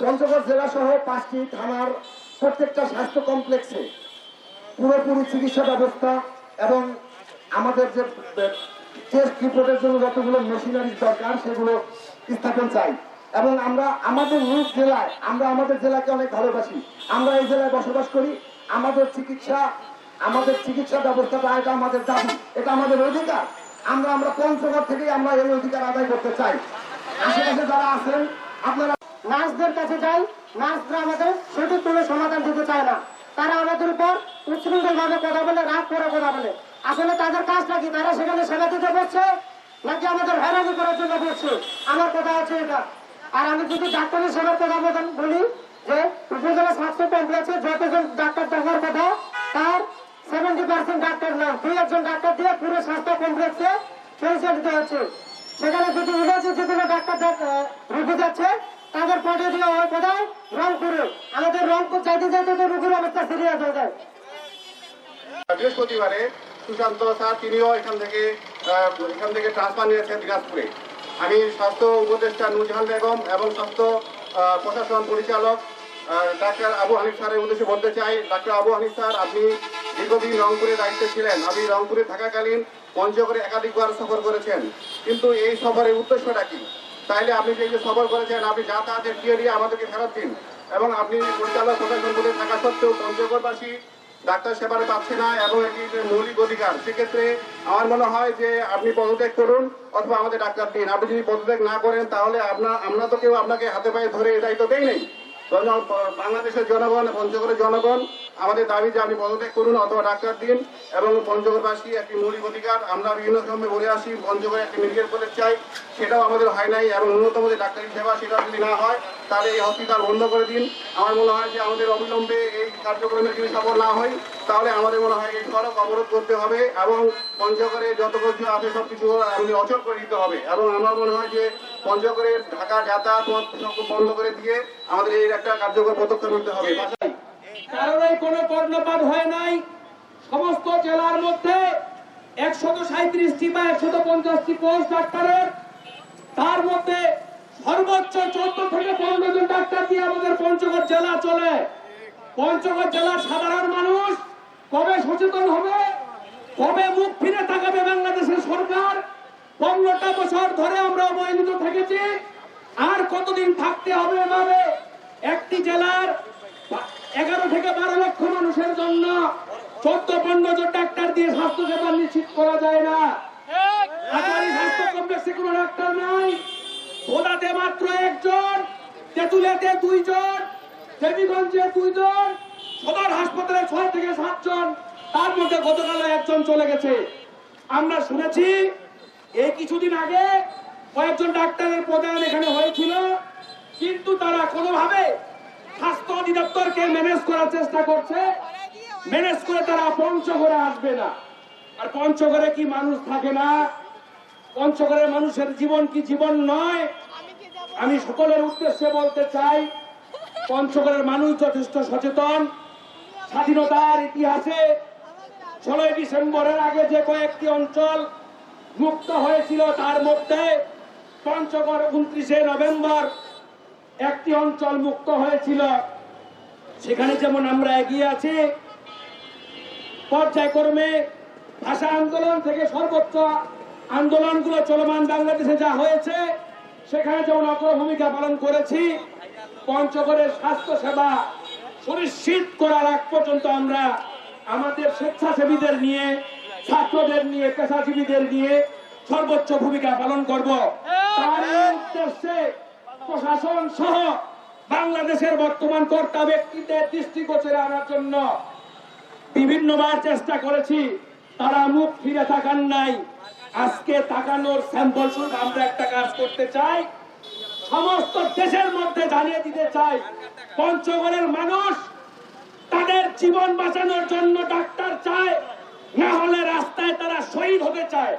পঞ্চগড় জেলা সহ পাঁচটি থানার প্রত্যেকটা স্বাস্থ্য কমপ্লেক্সে পুরোপুরি চিকিৎসা ব্যবস্থা এবং আমাদের যে টেস্ট রিপোর্টের জন্য যতগুলো মেশিনারি দরকার, সেগুলো স্থাপন চাই। এবং আমরা আমাদের নিজ জেলায়, আমরা আমাদের জেলাকে অনেক ভালোবাসি। আমরা এই জেলায় বসবাস করি। আমাদের চিকিৎসা আমাদের চিকিৎসা ব্যবস্থাটা এটা আমাদের দাবি, এটা আমাদের অধিকার। আমরা আমরা পঞ্চগড় থেকেই আমরা এই অধিকার আদায় করতে চাই? আশেপাশে যারা আছেন, আপনারা নার্সদের কাছে যাই নার্সরা আমাদের সঠিক কোনো সমাধান দিতে চায় না। তারা আমাদের উপর উচ্ছৃঙ্খল ভাবে কথা বলে, রাগ করে কথা বলে। আসলে তাদের কাজ নাকি? তারা সেখানে সেবা দিতে বসছে, নাকি আমাদের হয়রানি করার জন্য বসছে? আমার কথা আছে এটা। আর আমি যদি ডাক্তারের সেবার কথা বলি যে, উপজেলা স্বাস্থ্য কমপ্লেক্সে যতজন ডাক্তার দেখার কথা, তার সেভেন্টি পার্সেন্ট ডাক্তার না। দুই একজন ডাক্তার দিয়ে পুরো স্বাস্থ্য কমপ্লেক্সে পরিচয় দিতে হচ্ছে। সেখানে যদি ইমার্জেন্সি কোনো ডাক্তার রুগী যাচ্ছে তাদের পাঠিয়ে দেওয়া হয় কোথায়? রংপুরে। আমাদের রংপুর চাইতে চাইতে তো রুগীর অবস্থা সিরিয়াস হয়ে যায়। বৃহস্পতিবারে সুশান্ত স্যার, তিনিও এখান থেকে এখান থেকে ট্রান্সফার নিয়েছেন দিনাজপুরে। আমি স্বাস্থ্য উপদেষ্টা নুরজাহান বেগম এবং স্বাস্থ্য প্রশাসন পরিচালক ডাক্তার আবু হানিফ স্যারের উদ্দেশ্যে বলতে চাই, ডাক্তার আবু হানিফ স্যার, আপনি দীর্ঘদিন রংপুরে দায়িত্বে ছিলেন। আপনি রংপুরে থাকাকালীন পঞ্চগড়ে একাধিকবার সফর করেছেন। কিন্তু এই সফরের উদ্দেশ্যটা কি? তাইলে আপনি যে সফর করেছেন, আপনি যাতায়াতের দিয়ে আমাদেরকে ফেরত দিন। এবং আপনি পরিচালক প্রশাসন পদে থাকা সত্ত্বেও পঞ্চগড়বাসী ডাক্তার সেবারে পাচ্ছে না এবং এটি মৌলিক অধিকার, সেক্ষেত্রে আমার মনে হয় যে আপনি পদত্যাগ করুন অথবা আমাদের ডাক্তার দিন। আপনি যদি পদত্যাগ না করেন, তাহলে আপনার আমরা তো কেউ আপনাকে হাতে পায়ে ধরে এটাই তো দেই নেই। বাংলাদেশের জনগণ, পঞ্চগড়ের জনগণ, আমাদের দাবি যে আপনি পদত্যাগ করুন অথবা ডাক্তার দিন এবং পঞ্চগড়বাসী একটি মৌলিক অধিকার। আমরা বিভিন্ন সময় বলে আসি, পঞ্চগড়ে একটি মেডিকেল কলেজ চাই, সেটাও আমাদের হয় নাই এবং ন্যূনতম যে ডাক্তারি সেবা, সেটা যদি না হয় তাহলে এই হসপিটাল বন্ধ করে দিন। আমার মনে হয় যে আমাদের অবিলম্বে এই কার্যক্রমে যদি সফল না হয়, তাহলে আমাদের মনে হয় এই সড়ক অবরোধ করতে হবে এবং পঞ্চগড়ে যত কিছু আছে সব কিছু আমাদের অচল করে দিতে হবে। এবং আমার মনে হয় যে পঞ্চগড়ে ঢাকা যাতায়াত বন্ধ করে দিয়ে আমাদের এই একটা কার্যকর পদক্ষেপ নিতে হবে। কারণে কোনো কর্ণপাত হয় নাই। সমস্ত জেলার মধ্যে একশত সাঁত্রিশটি বা একশত পঞ্চাশটি পোস্ট ডাক্তারের। তার মধ্যে সর্বোচ্চ চোদ্দ পঞ্চগড় জেলা চলে। পঞ্চগড় জেলার সাধারণ মানুষ কবে সচেতন হবে? কবে মুখ ফিরে তাকাবে বাংলাদেশের সরকার? পনেরোটা বছর ধরে আমরা অবহেলিত থেকেছি। আর কতদিন থাকতে হবে এভাবে? একটি জেলার এগারো থেকে বারো লক্ষ মানুষের জন্য চোদ্দ পনেরো জন ডাক্তার দিয়ে স্বাস্থ্য সেবা নিশ্চিত করা যায় না। আটারি স্বাস্থ্য কমপ্লেক্সে কোনো ডাক্তার নাই। ভোলাতে মাত্র একজন। তেঁতুলিয়াতে দুইজন দেবীগঞ্জে দুইজন সদর হাসপাতালে ছয় থেকে সাতজন তার মধ্যে গতকাল একজন চলে গেছে। আমরা শুনেছি এই কিছুদিন আগে কয়েকজন ডাক্তারের প্রদান এখানে হয়েছিল, কিন্তু তারা কোনোভাবে স্বাস্থ্য অধিদপ্তরকে ম্যানেজ করার চেষ্টা করছে ম্যানেজ করে তারা পঞ্চগড়ে আসবে না। আর পঞ্চগড়ে কি মানুষ থাকে না? পঞ্চগড়ের মানুষের জীবন কি জীবন নয়? আমি সকলের উদ্দেশ্যে বলতে চাই, পঞ্চগড়ের মানুষ যথেষ্ট সচেতন। স্বাধীনতার ইতিহাসে ষোলোই ডিসেম্বরের আগে যে কয়েকটি অঞ্চল মুক্ত হয়েছিল, তার মধ্যে পঞ্চগড় উনত্রিশে নভেম্বর একটি অঞ্চল মুক্ত হয়েছিল। সেখানে যেমন আমরা এগিয়ে আছি, পর্যায়ক্রমে ভাষা আন্দোলন থেকে সর্বোচ্চ আন্দোলনগুলো চলমান বাংলাদেশে যা হয়েছে সেখানে যেমন অগ্রভূমিকা পালন করেছি, পঞ্চগড়ের স্বাস্থ্য সেবা সুনিশ্চিত করার আগ পর্যন্ত আমরা আমাদের স্বেচ্ছাসেবীদের নিয়ে, ছাত্রদের নিয়ে, পেশাজীবীদের নিয়ে সর্বোচ্চ ভূমিকা পালন করব। তার উদ্দেশ্যে প্রশাসন সহ বাংলাদেশের বর্তমান কর্তা ব্যক্তিদের দৃষ্টিগোচরে আনার জন্য বিভিন্নবার চেষ্টা করেছি। তারা মুখ ফিরে থাকার নাই। আজকে তাকানোর স্যাম্পল স্বরূপ আমরা একটা কাজ করতে চাই। সমস্ত দেশের মধ্যে জানিয়ে দিতে চাই, পঞ্চগড়ের মানুষ তাদের জীবন বাঁচানোর জন্য ডাক্তার চায়, না হলে রাস্তায় তারা শহীদ হতে চায়।